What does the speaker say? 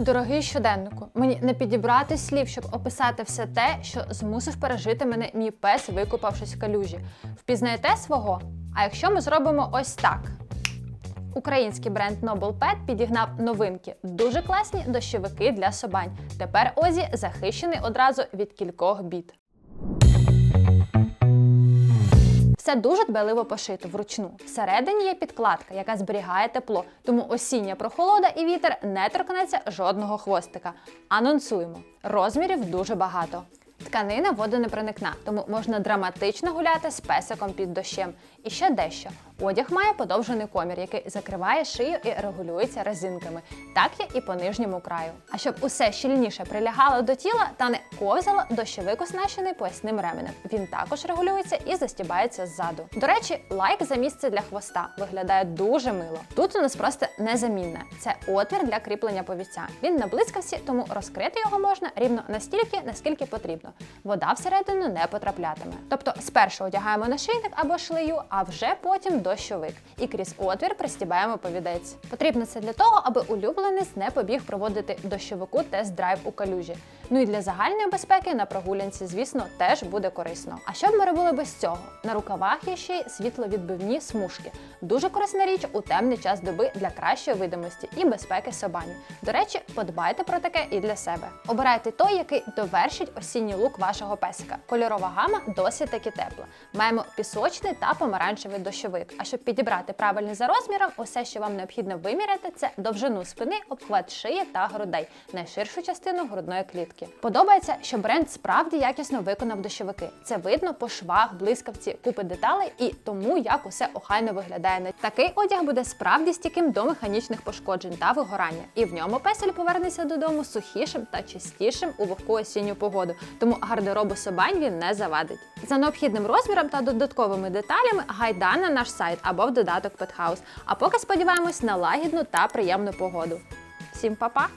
Дорогий щоденнику, мені не підібрати слів, щоб описати все те, що змусив пережити мене мій пес, викупавшись в калюжі. Впізнаєте свого? А якщо ми зробимо ось так. Український бренд Noble Pet підігнав новинки, дуже класні дощовики для собань. Тепер Озі захищений одразу від кількох бід. Все дуже дбаливо пошито вручну. Всередині є підкладка, яка зберігає тепло, тому осіння прохолода і вітер не торкнеться жодного хвостика. Анонсуємо: розмірів дуже багато. Тканина водонепроникна, тому можна драматично гуляти з песиком під дощем. І ще дещо. Одяг має подовжений комір, який закриває шию і регулюється резинками. Так є і по нижньому краю. А щоб усе щільніше прилягало до тіла та не ковзало, дощовик оснащений поясним ременем. Він також регулюється і застібається ззаду. До речі, лайк за місце для хвоста виглядає дуже мило. Тут у нас просто незамінне. Це отвір для кріплення повіця. Він на блискавці, тому розкрити його можна рівно настільки, наскільки потрібно. Вода всередину не потраплятиме. Тобто спершу одягаємо нашийник або шлею, а вже потім дощовик. І крізь отвір пристібаємо повідець. Потрібно це для того, аби улюбленець не побіг проводити дощовику тест-драйв у калюжі. Ну і для загальної безпеки на прогулянці, звісно, теж буде корисно. А що б ми робили без цього? На рукавах є ще й світловідбивні смужки. Дуже корисна річ у темний час доби для кращої видимості і безпеки собані. До речі, подбайте про таке і для себе. Обирайте той, який довершить осінній лук вашого песика. Кольорова гама досить таки тепла. Маємо пісочний та помаранчевий дощовик. А щоб підібрати правильний за розміром, усе, що вам необхідно виміряти, це довжину спини, обхват шиї та грудей, найширшу частину грудної клітки. Подобається, що бренд справді якісно виконав дощовики. Це видно по швах, блискавці, купи деталей і тому, як усе охайно виглядає. Такий одяг буде справді стійким до механічних пошкоджень та вигорання. І в ньому песель повернеться додому сухішим та чистішим у вогку осінню погоду. Тому гардеробу собань він не завадить. За необхідним розміром та додатковими деталями гайда на наш сайт або в додаток Петхаус. А поки сподіваємось на лагідну та приємну погоду. Всім па-па!